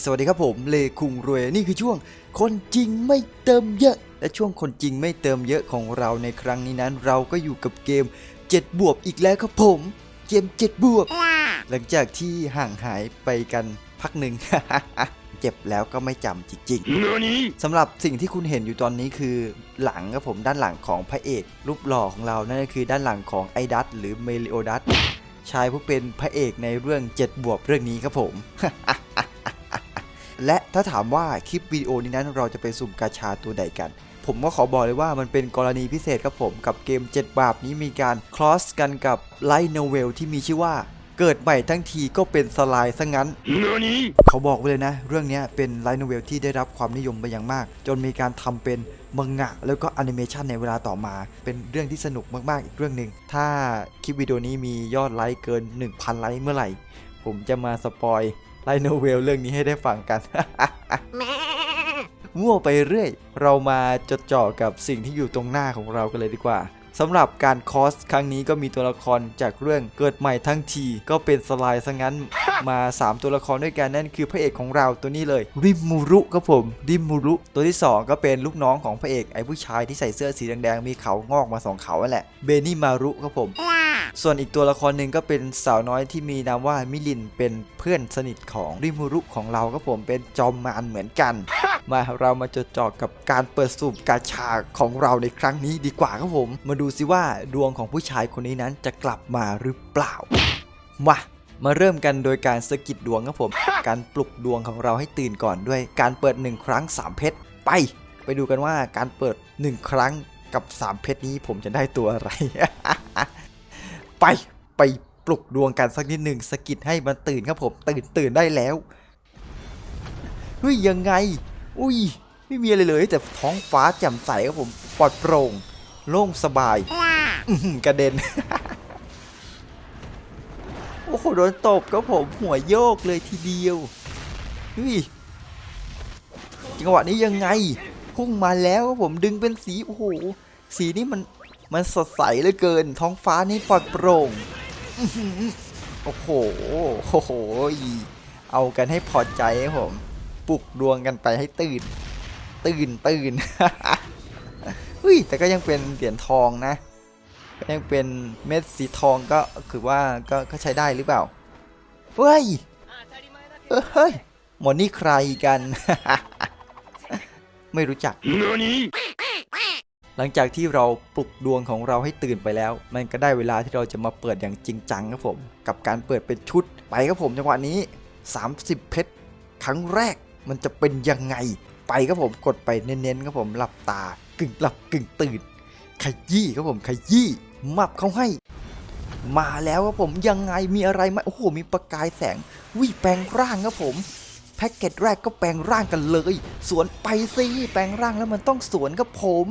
สวัสดีครับผมเลคุงรวยนี่คือช่วงคนจริงไม่เติมเยอะ และช่วงคนจริงไม่เติมเยอะของเราในครั้งนี้นั้น เราก็อยู่กับเกม 7 บวบอีกแล้วครับผม เกม 7 บวบ หลังจากที่ห่างหายไปกันพักหนึ่ง เจ็บแล้วก็ไม่จำจริงๆสำหรับสิ่งที่คุณเห็นอยู่ตอนนี้คือหลังครับผมด้านหลังของพระเอกรูปหล่อของเรานั่นก็คือด้านหลังของไอดัตหรือเมลิโอดัตชายผู้เป็นพระเอกในเรื่อง 7 บวบเรื่องนี้ครับผม และถ้าถามว่าคลิปวิดีโอนี้นั้นเราจะไปสุ่มกาชาตัวใดกัน ผมก็ขอบอกเลยว่ามันเป็นกรณีพิเศษครับผมกับเกม 7 บาปนี้มีการคลอสกันกับไลท์โนเวลที่มีชื่อว่าเกิดใหม่ทั้งทีก็เป็นสไลด์ซะงั้น เขาบอกไว้เลยนะ เรื่องเนี้ยเป็นไลท์โนเวลที่ได้รับความนิยมไปอย่างมาก จนมีการทำเป็นมังงะ แล้วก็แอนิเมชันในเวลาต่อมา เป็นเรื่องที่สนุกมาก ๆ อีกเรื่องหนึ่ง ถ้าคลิปวิดีโอนี้มียอดไลค์เกิน 1,000 ไลค์เมื่อไหร่ ผมจะมาสปอย ไลท์โนเวลเรื่องนี้ให้ได้ฟังกัน มั่วไปเรื่อย เรามาจดจ่อกับสิ่งที่อยู่ตรงหน้าของเรากันเลยดีกว่าสำหรับการคอสครั้งนี้ก็มีตัวละครจากเรื่องเกิดใหม่ทั้งทีก็เป็นสไลด์ซะงั้นมา 3 ตัวละครด้วยกันนั่นคือพระเอกของเราตัวนี้เลยริมูรุครับผมริมูรุตัวที่ 2 ก็เป็นลูกน้องของพระเอกไอ้ผู้ชายที่ใส่เสื้อสีแดงๆมีเขางอกมาสองเขานั่นแหละเบนิมารุครับผมส่วนอีกตัวละครหนึ่งก็เป็นสาวน้อยที่มีนามว่ามิลินเป็น เพื่อนสนิทของริมูรุของเราครับผมเป็นจอมมารเหมือนกัน มาเรามาจดจ่อกับการเปิดสูบกาชาของเราในครั้งนี้ดีกว่าครับผม มาดูซิว่าดวงของผู้ชายคนนี้นั้นจะกลับมาหรือเปล่า มามาเริ่มกันโดยการสะกิดดวงครับผม การปลุกดวงของเราให้ตื่นก่อนด้วย การเปิด 1 ครั้ง 3 เพชรไป ไปดูกันว่าการเปิด 1 ครั้งกับ 3 เพชรนี้ผมจะได้ตัวอะไร ไปไป ปลุกดวงกันสักนิดหนึ่งสกิดให้มันตื่นครับผมตื่นตื่นได้แล้วเฮ้ยยังไง อุ้ยไม่มีอะไรเลยแต่ท้องฟ้าแจ่มใสครับผมปลอดโปร่ง โล่งสบายกระเด็นโอ้โหโดนตบครับผมหัวโยกเลยทีเดียวเฮ้ยจังหวะนี้ยังไง พุ่งมาแล้วครับผมดึงเป็นสีโอ้โหสีนี้มันมันสดใสเหลือเกิน ท้องฟ้านี่ปลอดโปร่ง โอ้โห โอ้โห เอากันให้พอใจครับผม ปลุกดวงกันไปให้ตื่น ตื่นตื่นเฮ้ย แต่ก็ยังเป็นเหรียญทองนะ ก็ยังเป็นเม็ดสีทองก็คือว่าก็ก็ใช้ได้หรือเปล่า เฮ้ย เฮ้ยหมอนี่ใครกัน ไม่รู้จัก หลังจากที่เราปลุกดวงของเราให้ตื่นไปแล้ว มันก็ได้เวลาที่เราจะมาเปิดอย่างจริงจังครับผม กับการเปิดเป็นชุดไปครับผมจังหวะนี้ 30 เพชรครั้งแรกมันจะเป็นยังไงไปครับผมกดไปเน้นๆครับผมหลับตากึ่งหลับกึ่งตื่นขยี้ครับผมขยี้มับเขาให้ มาแล้วครับผมยังไงมีอะไรไหมโอ้โหมีประกายแสงวิแปลงร่างครับผมแพ็กเกจแรกก็แปลงร่างกันเลย สวนไปสิแปลงร่างแล้วมันต้องสวนครับผม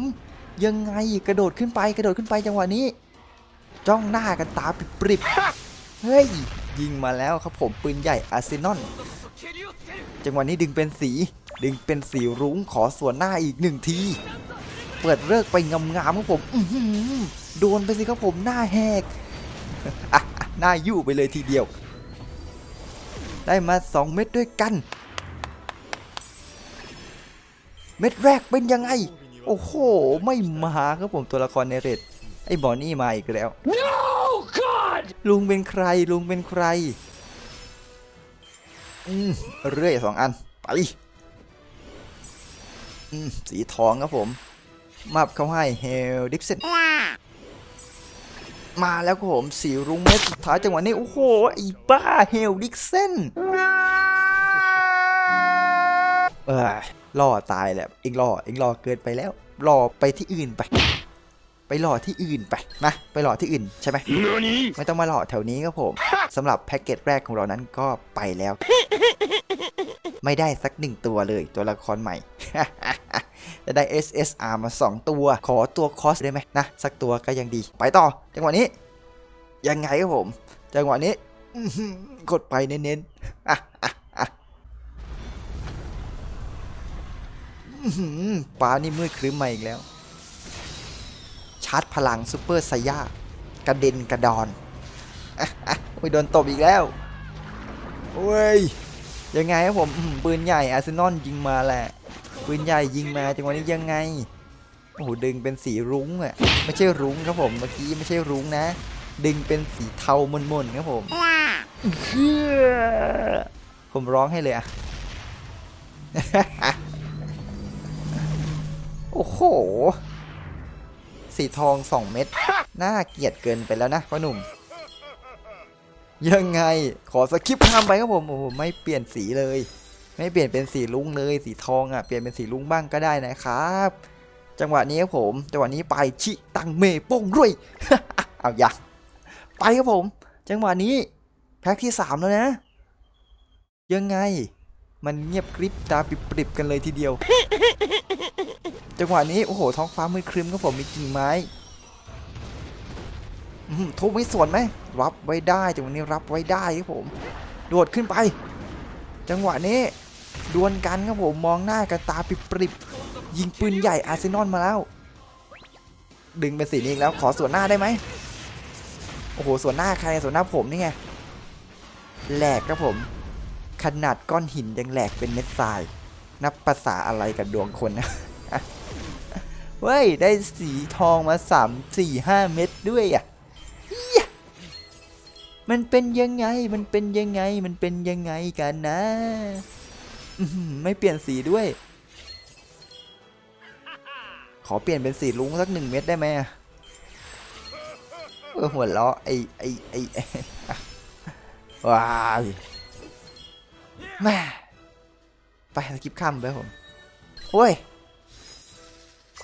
ยังไงกระโดดขึ้นไปกระโดดขึ้นไปจังหวะนี้ จ้องหน้ากันตาปริบเฮ้ย ยิงมาแล้วครับผมปืนใหญ่อาร์เซนอลจังหวะนี้ดึงเป็นสี ดึงเป็นสีรุ้งขอสวนหน้าอีกหนึ่งที เปิดเลิกไปงามๆครับผมอื้อหือโดนไปสิครับผมหน้าแหกหน้ายู่ไปเลยทีเดียว ได้มา 2 เม็ดด้วยกัน เม็ดแรกเป็นยังไง โอ้โห ไม่มาครับผมตัวละครในเรดไอ้บอนนี่มาอีกแล้ว No, God! ลุงเป็นใครลุงเป็นใครอืมเรื่อยสองอัน ไปอืมสีทองครับผมมับเข้าให้เฮลดิฟเซนมาแล้วครับผมสีรุ้งเม็ดสุดท้ายจังหวะนี้ โอ้โหไอ้บ้าเฮลดิกเซน เออล่อตายแหละเอ็งล่อเอ็งล่อเกินไปแล้วล่อไปที่อื่นไป ไปหล่อที่อื่นไปนะไปหล่อที่อื่นใช่ไหม NANI? ไม่ต้องมาหล่อแถวนี้ครับผมสำหรับแพ็กเกจแรกของเรานั้นก็ไปแล้ว ไม่ได้สักหนึ่งตัวเลยตัวละครใหม่จะได้ SSR มา 2 ตัว ขอตัวคอสได้ไหมนะ สักตัวก็ยังดี ไปต่อ จังหวะนี้ ยังไงครับผม จังหวะนี้อื้อหือกดไปเน้นๆอะอะอะอื้อหือ ป้านี่มืดครึ้มมาอีกแล้ว ชาร์จพลังซูเปอร์ไซย่ากระเด็นกระดอนโอ้ยโดนตบอีกแล้วโอ้ยยังไงครับผมปืนใหญ่อาร์เซนอลยิงมาแหละปืนใหญ่ยิงมาจังหวะนี้ยังไงโอ้โหดึงเป็นสีรุ้งอะไม่ใช่รุ้งครับผมเมื่อกี้ไม่ใช่รุ้งนะ ดึงเป็นสีเทามนๆครับผมเฮ้อผมร้องให้เลยอะ อ้โห สีทองสองเม็ด น่าเกลียดเกินไปแล้วนะพ่อหนุ่ม ยังไง ขอสกิปข้ามไปครับผม โอ้โห ไม่เปลี่ยนสีเลย ไม่เปลี่ยนเป็นสีลุ้งเลย สีทองอะ เปลี่ยนเป็นสีลุ้งบ้างก็ได้นะครับ จังหวะนี้ครับผม จังหวะนี้ไปชิตังเมโป้งรวย เอาอย่าไปครับผม จังหวะนี้ แพ็คที่สามแล้วนะ ยังไงมันเงียบกริบตาปิบๆกันเลยทีเดียว จังหวะนี้โอ้โหท้องฟ้ามืดครึ้มครับผมมีกิ่งไม้อื้อหือทุบไม่สวนไหมรับไว้ได้จังหวะนี้รับไว้ได้ครับผมโดดขึ้นไป จังหวะนี้ดวลกันครับผมมองหน้ากันตาปริบยิงปืนใหญ่อาร์เซนอลมาแล้ว ดึงเป็นสีนี้แล้วขอส่วนหน้าได้ไหมโอ้โหส่วนหน้าใครส่วนหน้าผมนี่ไงแหลกครับผม ขนาดก้อนหินยังแหลกเป็นเม็ดทราย นับภาษาอะไรกับดวงคนนะ เว้ย ได้สีทองมาสามสี่ห้าเม็ดด้วยอะ มันเป็นยังไง มันเป็นยังไง มันเป็นยังไงกันนะ ไม่เปลี่ยนสีด้วย ขอเปลี่ยนเป็นสีลุงสักหนึ่งเม็ดได้ไหมอะเออหัวเราะไอไอไอไอ้ว้ายแม่ไปสกิปข้ามไปผมโอ้ย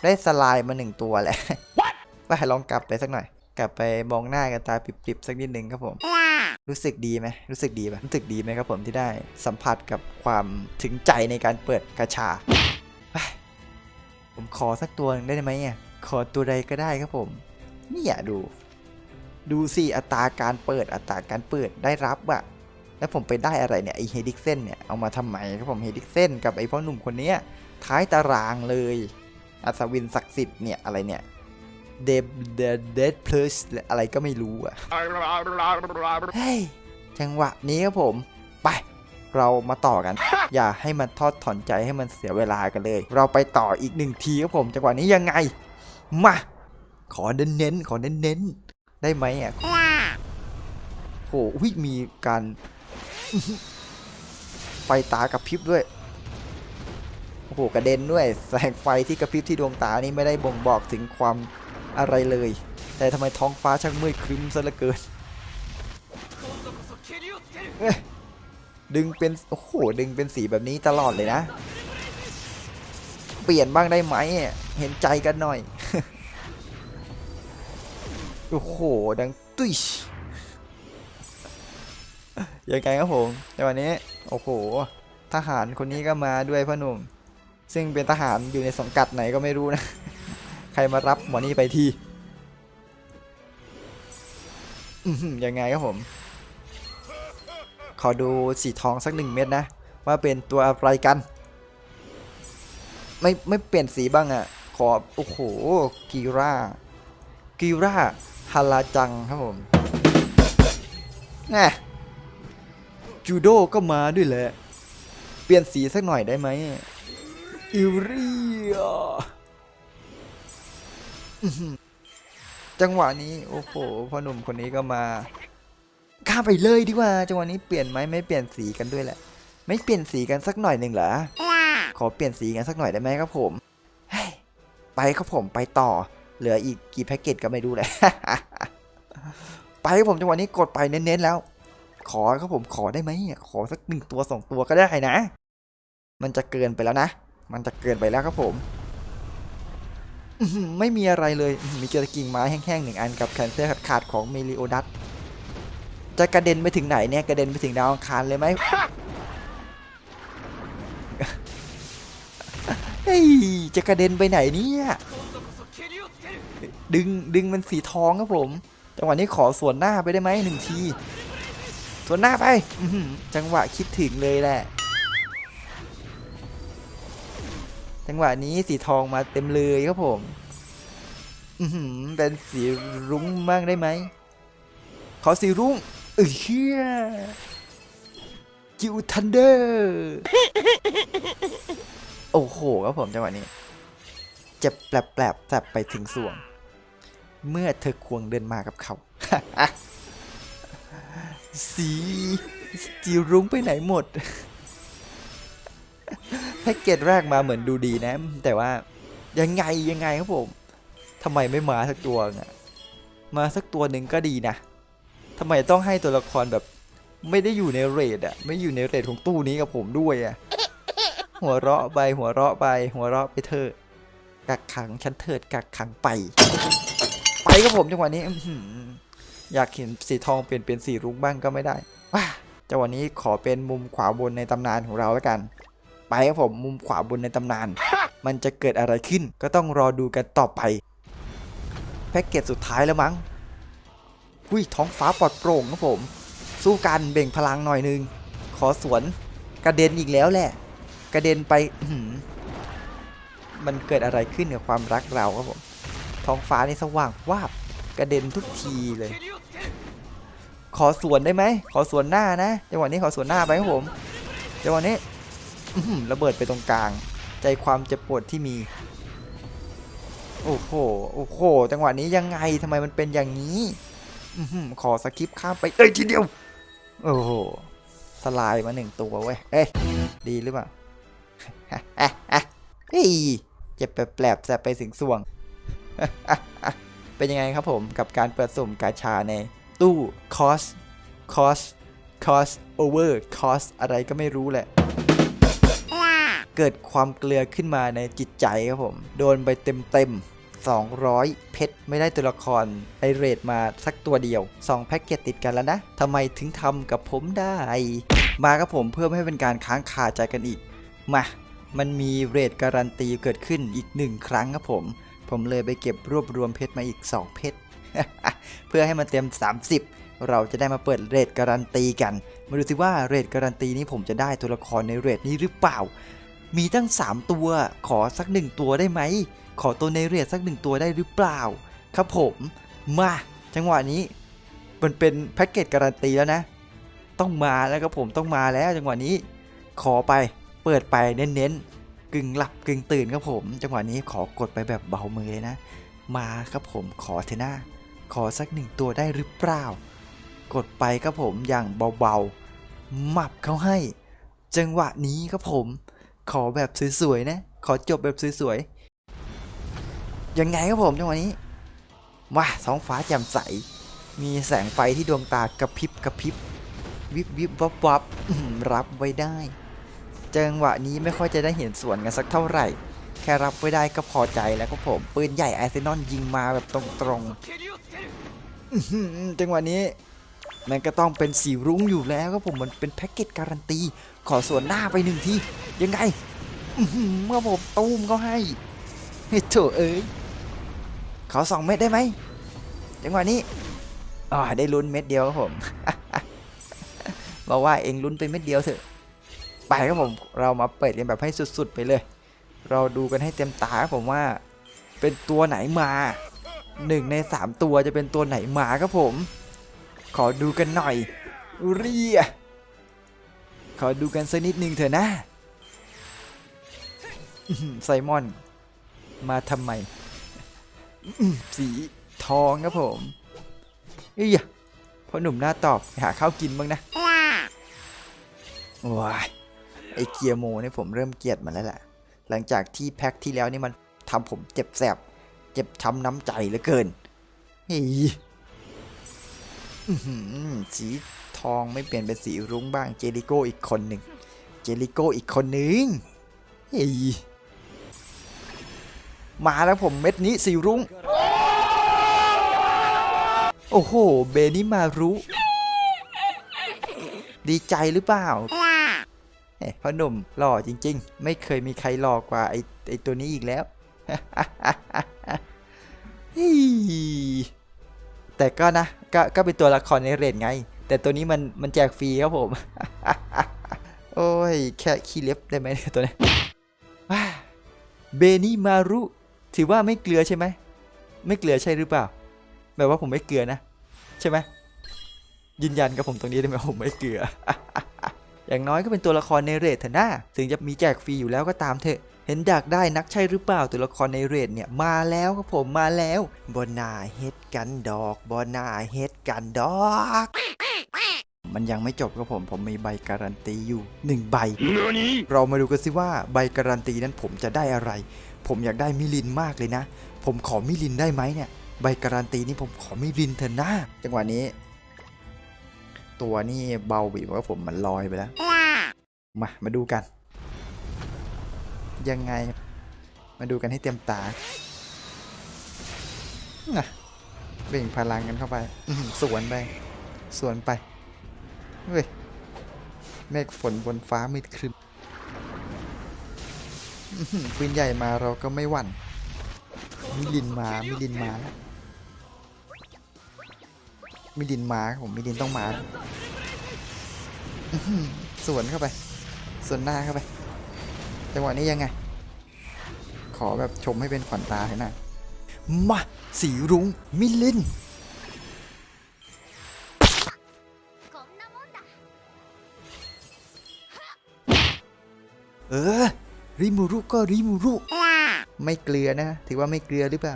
ได้สไลด์มาหนึ่งตัวแหละไปลองกลับไปสักหน่อย กลับไปมองหน้ากันตาปิบๆสักนิดหนึ่งครับผม รู้สึกดีไหมรู้สึกดีไหมรู้สึกดีไหมครับผมที่ได้สัมผัสกับความถึงใจในการเปิดกระชาไปผมขอสักตัวหนึงได้ไหมอะขอตัวใดก็ได้ครับผมเนี่ยดู ดูสิอัตราการเปิดอัตราการเปิดได้รับอะแล้วผมไปได้อะไรเนี่ยไอเฮดิกเซนเนี่ยเอามาทำไมครับผมเฮดิกเซนกับไอพ่อหนุ่มคนเนี้ยท้ายตารางเลย อัศวินศักดิ์สิทธิ์เนี่ยอะไรเนี่ยเดบเดเดดเพลสอะไรก็ไม่รู้อะเฮ้ยจังหวะนี้ครับผม ไป เรามาต่อกัน อย่าให้มันทอดถอนใจให้มันเสียเวลากันเลย เราไปต่ออีกหนึ่งทีครับผมจังหวะนี้ยังไง มา ขอเน้นๆขอเน้นๆได้ไหมอะโหวิมีการ ไฟตากระพริบด้วย โอ้โหกระเด็นด้วยแสงไฟที่กระพริบที่ดวงตานี่ไม่ได้บ่งบอกถึงความอะไรเลย แต่ทำไมท้องฟ้าช่างมืดครึ้มซะเหลือเกินเอ้ยดึงเป็นโอ้โหดึงเป็นสีแบบนี้ตลอดเลยนะ เปลี่ยนบ้างได้ไหมเห็นใจกันหน่อยโอ้โหดังตุ้ยยังไงครับผมในวันนี้ โอ้โห ทหารคนนี้ก็มาด้วยพ่อหนุ่ม ซึ่งเป็นทหารอยู่ในสังกัดไหนก็ไม่รู้นะ ใครมารับหมอนี่ไปทียังไงครับผม ขอดูสีทองสักหนึ่งเม็ดนะ ว่าเป็นตัวอะไรกัน ไม่ไม่เปลี่ยนสีบ้างอะ่ะ ขอ โอ้โห กีรากีราฮาราจังครับผมแน่จูโดก็มาด้วยแหละ เปลี่ยนสีสักหน่อยได้ไหม อิเรียอื้อหือจังหวะนี้ โอ้โหพ่อหนุ่มคนนี้ก็มาข้าไปเลยดีกว่า จังหวะนี้เปลี่ยนไหมไม่เปลี่ยนสีกันด้วยแหละ ไม่เปลี่ยนสีกันสักหน่อยหนึ่งเหรอขอเปลี่ยนสีกันสักหน่อยได้ไหมครับผมไปครับผมไปต่อ เหลืออีกกี่แพ็กเกจก็ไม่รู้แหละไปครับผมจังหวะนี้กดไปเน้นๆแล้ว ขอครับผมขอได้ไหมขอสักหนึ่งตัวสองตัวก็ได้นะ มันจะเกินไปแล้วนะ มันจะเกินไปแล้วครับผมไม่มีอะไรเลย มีเจอกิ่งไม้แห้งๆหนึ่งอันกับแคนเซอร์ขาดของเมลิโอดัส จะกระเด็นไปถึงไหนเนี่ย กระเด็นไปถึงดาวอังคารเลยไหมเฮ้ย จะกระเด็นไปไหนเนี่ย ดึงดึงมันสีทองครับผม จังหวะนี้ขอส่วนหน้าไปได้ไหมหนึ่งที ส่วนหน้าไป จังหวะคิดถึงเลยแหละ จังหวะนี้สีทองมาเต็มเลยครับผมอืเป็นสีรุ้งบ้างได้ไหมขอสีรุ้งเอ้ยเชี่ยจิวทันเดอร์โอ้โหครับผมจังหวะนี้เจ็บแปลบๆแสบไปถึงสวง เมื่อเธอควงเดินมากับเขา สีสีรุ้งไปไหนหมด แพ็กเกจแรกมาเหมือนดูดีนะ แต่ว่ายังไงยังไงครับผมทำไมไม่มาสักตัวอะมาสักตัวหนึ่งก็ดีนะทำไมต้องให้ตัวละครแบบ ไม่ได้อยู่ในเรทอะไม่อยู่ในเรทของตู้นี้กับผมด้วยอะหัวเราะไปหัวเราะไป หัวเราะไปเถอะกักขังฉันเถิดกักขังไป ไปครับผมจังหวะนี้อื้อหืออยากเห็นสีทองเปลี่ยนเป็นสีรุ้งบ้างก็ไม่ได้ว้าจังหวะนี้ขอเป็นมุมขวาบนในตำนานของเราแล้วกัน ไปครับผมมุมขวาบนในตำนาน มันจะเกิดอะไรขึ้นก็ต้องรอดูกันต่อไป แพ็กเกจสุดท้ายแล้วมั้งหุ้ยท้องฟ้าปลอดโปร่งครับผม สู้กันเบ่งพลังหน่อยนึง ขอสวนกระเด็นอีกแล้วแหละ กระเด็นไปอื้อหือมันเกิดอะไรขึ้นกับความรักเราครับผมท้องฟ้านี่สว่างวาบกระเด็นทุกทีเลย ขอสวนได้ไหมขอสวนหน้านะจังหวะนี้ขอสวนหน้าไปครับผมจังหวะนี้อื้อหือ ระเบิดไปตรงกลาง ใจความเจ็บปวดที่มี โอ้โห โอ้โห จังหวะนี้ยังไงทำไมมันเป็นอย่างนี้อขอสกิปข้ามไปเอ้ยทีเดียว โอ้โห สลายมาหนึ่งตัวเว้ย เอ้ยดีหรือเปล่าเฮ้ยเจ็บแปลบแสบไปสิงสวง เป็นยังไงครับผมกับการเปิดสุ่มกาชาในตู้คอสคอสคอสโอเวอร์คอสอะไรก็ไม่รู้แหละ เกิดความเกลือขึ้นมาในจิตใจครับผม โดนไปเต็มเต็ม200 เพชรไม่ได้ตัวละครไอเรดมาสักตัวเดียว 2 แพ็กเกจติดกันแล้วนะทำไมถึงทำกับผมได้ มาครับผมเพื่อไม่ให้เป็นการค้างคาใจกันอีก มา มันมีเรทการันตีเกิดขึ้นอีกหนึ่งครั้งครับผม ผมเลยไปเก็บรวบรวมเพชรมาอีก 2 เพชร เพื่อให้มันเต็ม 30 เราจะได้มาเปิดเรทการันตีกัน มาดูสิว่าเรทการันตีนี้ผมจะได้ตัวละครในเรทนี้หรือเปล่า มีตั้ง 3 ตัว ขอสักหนึ่งตัวได้ไหม ขอตัวในเรทสักหนึ่งตัวได้หรือเปล่า ครับผม มา จังหวะนี้ มันเป็นแพ็กเกจการันตีแล้วนะ ต้องมาแล้วครับผมต้องมาแล้วจังหวะนี้ ขอไปเปิดไปเน้นๆ กึ่งหลับกึ่งตื่นครับผม จังหวะนี้ขอกดไปแบบเบามือเลยนะ มาครับผมขอเถอะนะขอสักหนึ่งตัวได้หรือเปล่า กดไปครับผมอย่างเบาๆหมับเขาให้ จังหวะนี้ครับผม ขอแบบสวยๆนะ ขอจบแบบสวยๆ ยังไงครับผมจังหวะนี้ว้าท้องฟ้าแจ่มใส มีแสงไฟที่ดวงตากระพริบกระพริบ วิบวิบวับวับรับไว้ได้ จังหวะนี้ไม่ค่อยจะได้เห็นสวนกันสักเท่าไหร่ แค่รับไว้ได้ก็พอใจแล้วก็ผม ปืนใหญ่ไอเซนอนยิงมาแบบตรงๆจังหวะนี้ มันก็ต้องเป็นสีรุ้งอยู่แล้วครับผมมันเป็นแพ็กเกจการันตี ขอส่วนหน้าไปหนึ่งทียังไงเมื่อผมตูมเขาให้เฮ้ยโถเอ้ยขอสองเม็ดได้ไหมจังหวะนี้อ่าได้ลุ้นเม็ดเดียวครับผมบอกว่าเองลุ้นไปเม็ดเดียวเถอะไปครับผมเรามาเปิดกันแบบให้สุดๆไปเลย เราดูกันให้เต็มตาครับผมว่า เป็นตัวไหนมาหนึ่งในสามตัวจะเป็นตัวไหนมาครับผม ขอดูกันหน่อย เรีย ขอดูกันสักนิดนึงเถอะนะอื้อหือไซมอน มาทำไมอื้อสีทองครับผมเอ้ยพ่อหนุ่มหน้าตอบไปหาข้าวกินบ้างนะว้ายไอเกียร์โมเนี่ยผมเริ่มเกลียดมันแล้วแหละหลังจากที่แพ็คที่แล้วนี่มันทำผมเจ็บแสบ เจ็บช้ำน้ำใจเหลือเกินเฮ้ยอื้อหือ สีทองไม่เปลี่ยนเป็นสีรุ้งบ้างเจลิโก้อีกคนหนึ่งเจลิโก้อีกคนหนึ่งเฮ้ยมาแล้วผมเม็ดนี้สีรุ้ง โอ้โห เบนิมารุดีใจหรือเปล่าเฮ้ยพ่อหนุ่มหล่อจริง ๆ ไม่เคยมีใครหล่อกว่าไอไอตัวนี้อีกแล้วฮแต่ก็นะ ก็ก็เป็นตัวละครในเรทไง แต่ตัวนี้มันมันแจกฟรีครับผม โอ้ย แค่ขี้เล็บได้ไหมตัวนี้เบนิมารุถือว่าไม่เกลือใช่ไหม ไม่เกลือใช่หรือเปล่า แบบว่าผมไม่เกลือนะ ใช่ไหมยืนยันกับผมตรงนี้ได้ไหมผมไม่เกลือ อย่างน้อยก็เป็นตัวละครในเรทเถอะนะถึงจะมีแจกฟรีอยู่แล้วก็ตามเถอะ เห็นดักได้นักใช่หรือเปล่าตัวละครในเรทเนี่ยมาแล้วครับผมมาแล้วบนนาเฮ็ดกันดอกบนนาเฮ็ดกันดอกมันยังไม่จบครับผม ผมมีใบการันตีอยู่หนึ่งใบ NANI? เรามาดูกันสิว่าใบการันตีนั้นผมจะได้อะไร ผมอยากได้มิลินมากเลยนะ ผมขอมิลินได้ไหมเนี่ย ใบการันตีนี่ผมขอมิลินเถอะนะจังหวะนี้ ตัวนี่เบาบีบว่าผมมันลอยไปแล้ว มา มาดูกัน ยังไง มาดูกันให้เต็มตาน่ะเบ่งพลังกันเข้าไปสวนไปสวนไปเฮ้ยเมฆฝนบนฟ้ามืดครึ้มปืนใหญ่มาเราก็ไม่หวั่นมิลินมามิลินมาแล้วมิลินมาผมมิลินต้องมาสวนเข้าไป สวนหน้าเข้าไป จังหวะนี้ยังไง ขอแบบชมให้เป็นขวัญตาหน่อยมาสีรุ้งมิลินเออ ริมูรุก็ริมูรุ ไม่เกลือนะ ถือว่าไม่เกลือหรือเปล่า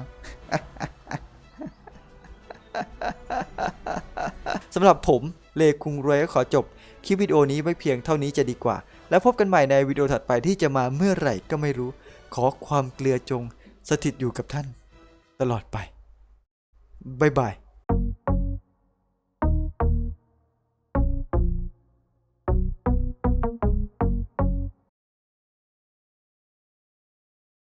สำหรับผม เลคุงรวยก็ขอจบคลิปวิดีโอนี้ไว้เพียงเท่านี้จะดีกว่า แล้วพบกันใหม่ในวิดีโอถัดไปที่จะมาเมื่อไหร่ก็ไม่รู้ ขอความเกลือจง สถิตอยู่กับท่าน ตลอดไปบ๊ายบาย